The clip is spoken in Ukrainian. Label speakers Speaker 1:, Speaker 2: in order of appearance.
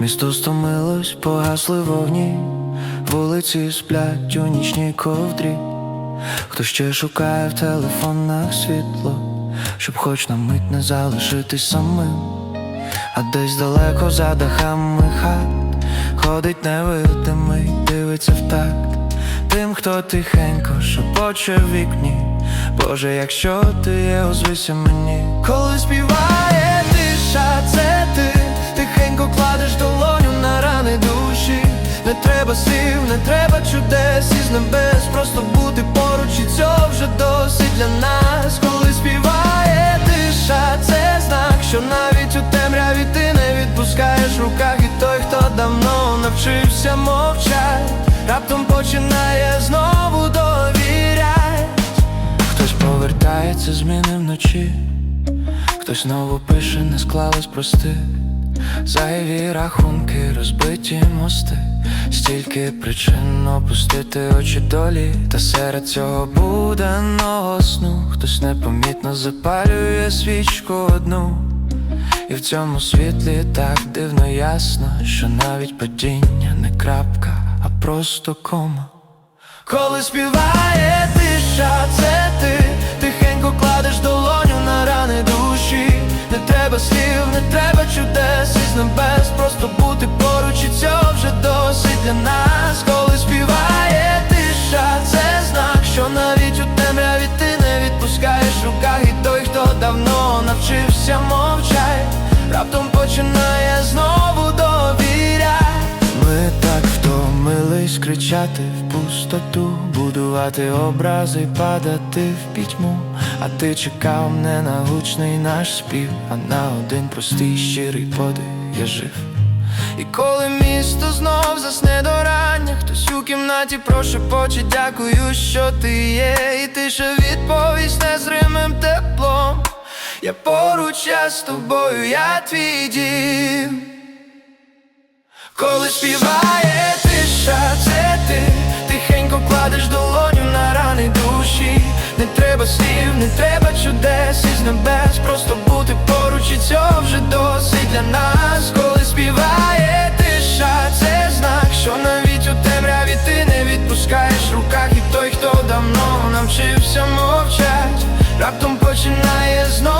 Speaker 1: Місто стомилось, погасли вогні, вулиці сплять у нічній ковдрі. Хто ще шукає в телефонах світло, щоб хоч на мить не залишитись самим, а десь далеко за дахами хат ходить невидимий, дивиться в такт тим, хто тихенько шепоче в вікні. Боже, якщо ти є, озвися мені, коли співає Не треба слів, не треба чудес із небес, просто бути поруч, і цього вже досить для нас, коли співає тиша, це знак, що навіть у темряві ти не відпускаєш в руках, і той, хто давно навчився мовчать, раптом починає знову довірять. Хтось повертається зміни вночі, хтось знову пише, не склалось прости. Зайві рахунки, розбиті мости, стільки причин опустити очі долі, та серед цього буденного сну. Хтось непомітно запалює свічку одну, і в цьому світлі так дивно ясно, що навіть падіння не крапка, а просто кома. Коли співає тиша, це ти. Тихенько кладеш долоню на рани душі. Не треба слів, не треба із небес, просто бути поруч, і цього вже досить для нас. Коли співає тиша, це знак, що навіть у темряві ти не відпускаєш руках, і той, хто давно навчився мовчать, раптом починає знову кричати в пустоту, будувати образи, падати в пітьму. А ти чекав не на гучний наш спів, а на один простий щирий подих я жив. І коли місто знов засне до рання, хтось у кімнаті прошепоче дякую, що ти є, і тиша відповість незримим теплом. Я поруч, я з тобою, я твій дім. Коли співає не треба чудес із небес, просто бути поруч, і цього вже досить для нас. Коли співає тиша, це знак, що навіть у темряві ти не відпускаєш в руках, і той, хто давно навчився мовчать, раптом починає знову